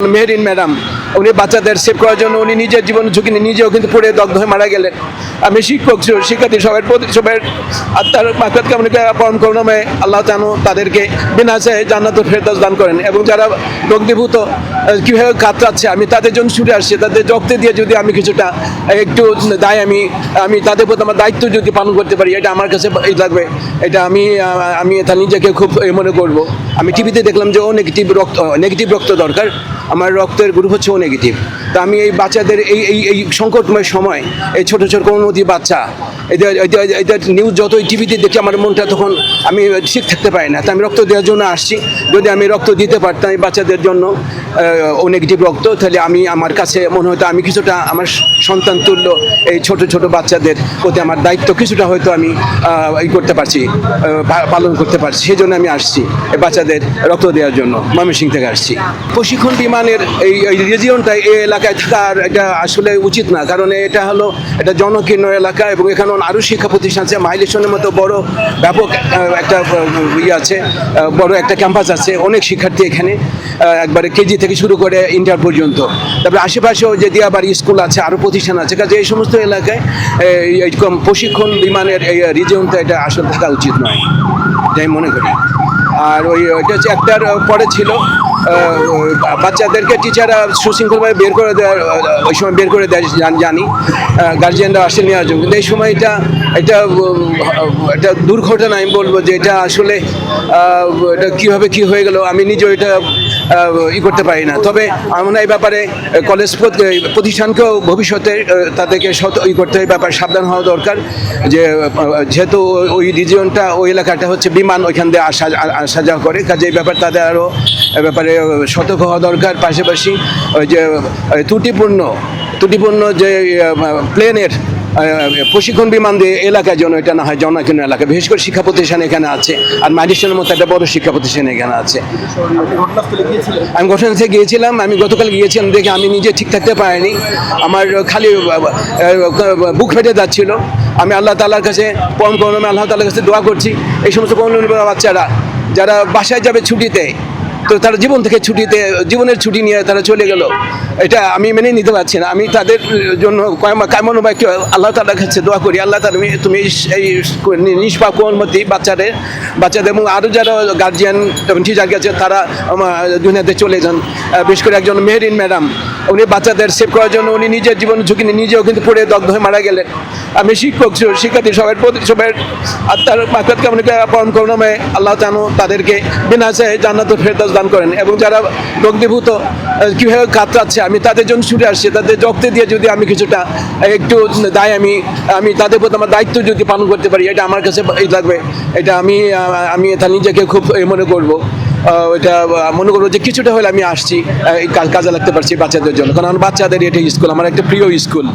Mehreen madam উনি বাচ্চাদের save করার জন্য উনি নিজের জীবন ঝুঁকি নিয়ে নিজেও কিন্তু পড়ে দগ্ধ হয়ে মারা গেলেন। আমি শিক্ষক শিক্ষার্থী সবার প্রতি সবার আত্মার মাকাত কামনিকা পরম করুণাময় আল্লাহ জানো তাদেরকে বিনাশে জান্নাতুল ফেরদাস দান করেন এবং যারা দগ্ধীভূত কীভাবে কাতরাচ্ছে, আমি তাদের জন্য ছুটে আসছি। তাদের রক্তে দিয়ে যদি আমি কিছুটা, একটু দায় আমি আমি তাদের প্রতি আমার দায়িত্ব যদি পালন করতে পারি, এটা আমার কাছে লাগবে। এটা আমি আমি এটা নিজেকে খুব মনে করব। আমি টিভিতে দেখলাম যে ও নেগেটিভ রক্ত নেগেটিভ রক্ত দরকার। আমার রক্তের গ্রুপ হচ্ছে নেগেটিভ তা আমি এই বাচ্চাদের এই এই এই সংকটময় সময়, এই ছোট ছোট কোমলমতি বাচ্চা, এদের, এদের- নিউজ যতই টিভিতে দেখি, আমার মনটা তখন আমি ঠিক থাকতে পারি না। তা আমি রক্ত দেওয়ার জন্য আসছি। যদি আমি রক্ত দিতে পারতাম এই বাচ্চাদের জন্য ও নেগেটিভ রক্ত, তাহলে আমি আমার কাছে মনে হতো আমি কিছুটা আমার সন্তান তুল্য, এই ছোট ছোট বাচ্চাদের প্রতি আমার দায়িত্ব কিছুটা হয়তো আমি ই করতে পারছি পালন করতে পারছি। সেই জন্য আমি আসছি এই বাচ্চাদের রক্ত দেওয়ার জন্য ময়মনসিং থেকে আসছি। প্রশিক্ষণ বিমানের এই রিজিয়নটা এই এলাকায় থাকার এটা আসলে উচিত না। কারণ এটা হলো এটা জনকীর্ণ এলাকা এবং এখানে আরও শিক্ষা প্রতিষ্ঠান আছে। মাইলেশনের মতো বড় ব্যাপক একটা ইয়ে আছে বড় একটা ক্যাম্পাস আছে। অনেক শিক্ষার্থী এখানে একবারে কেজি থেকে শুরু করে ইন্টার পর্যন্ত। তারপরে আশেপাশেও যে দিয়াবাড়ি স্কুল আছে, আরও প্রতিষ্ঠান আছে। কাজে এই সমস্ত এলাকায় এইরকম প্রশিক্ষণ বিমানের এই রিজিয়নটা এটা আসলে থাকা উচিত নয়। এটাই মনে করি। আর ওই ওইটা হচ্ছে একটার পরে ছিল বাচ্চাদেরকে টিচাররা সুশৃঙ্খলভাবে বের করে দেয় ওই সময় বের করে দেয়, জানি গার্জিয়ানরা আসে নেওয়ার জন্য। কিন্তু এই সময় এটা এটা একটা দুর্ঘটনা, আমি বলব যে এটা আসলে এটা কীভাবে কী হয়ে গেল, আমি নিজেও এটা ই করতে পারি না। তবে আমরা এই ব্যাপারে কলেজ প্রতিষ্ঠানকেও ভবিষ্যতে তাদেরকে সত ই করতে ব্যাপারে সাবধান হওয়া দরকার যে যেহেতু ওই রিজিয়নটা ওই এলাকাটা হচ্ছে বিমান, ওইখান দিয়ে আসা আসা যাওয়া করে। কাজে এই ব্যাপারে তাদের আরও ব্যাপারে সতর্ক হওয়া দরকার। পাশাপাশি ওই যে ত্রুটিপূর্ণ ত্রুটিপূর্ণ যে প্লেনের প্রশিক্ষণ বিমান দিয়ে এলাকায় যেন এটা না হয় জনকীর্ণ এলাকা, বিশেষ করে শিক্ষা প্রতিষ্ঠান এখানে আছে, আর মাইডিশনের মতো একটা বড় শিক্ষা প্রতিষ্ঠান এখানে আছে। আমি ঘটনাস্থলে গিয়েছিলাম। আমি গতকাল গিয়েছিলাম, দেখে আমি নিজে ঠিক থাকতে পারিনি। আমার খালি বুক ফেটে যাচ্ছিল। আমি আল্লাহ তালার কাছে, পরম করুণাময় আল্লাহ তালার কাছে দোয়া করছি, এই সমস্ত করুণাময় বাচ্চারা, যারা বাসায় যাবে ছুটিতে, তো তারা জীবন থেকে ছুটিতে, জীবনের ছুটি নিয়ে তারা চলে গেল। এটা আমি মেনে নিতে পারছি না। আমি তাদের জন্য কেমন বা একটু আল্লাহ তালার কাছে দোয়া করি। আল্লাহ তালা তুমি এই নিষ্পাপ কোমলমতি বাচ্চাদের বাচ্চাদের এবং আরও যারা গার্জিয়ান এবং টিচার গেছে, তারা দুনিয়াতে চলে যান। বিশেষ করে একজন মেহরিন ম্যাডাম, উনি বাচ্চাদের সেভ করার জন্য উনি নিজের জীবন ঝুঁকি নিয়ে নিজেও কিন্তু পড়ে দগ্ধ হয়ে মারা গেলেন। আমি শিক্ষক, শিক্ষার্থী সবার প্রতি সবার আত্মার মাকাত কামনিকা পরম করুণাময় আল্লাহ জানো তাদেরকে বিনাশে জান্নাতুল ফেরদাস দান করেন এবং যারা দগ্ধীভূত কীভাবে কাতরাচ্ছে আমি তাদের জন্য ছুটে আসছি, তাদের রক্তে দিয়ে যদি আমি কিছুটা একটু দায় আমি আমি তাদের প্রতি আমার দায়িত্ব যদি পালন করতে পারি, এটা আমার কাছে লাগবে। এটা আমি আমি এটা নিজেকে খুব মনে করব। এটা মনে করব যে কিছুটা হলে আমি আসছি কাজে লাগতে পারছি বাচ্চাদের জন্য। কারণ আমার বাচ্চাদের এটা স্কুল, আমার একটা প্রিয় স্কুল।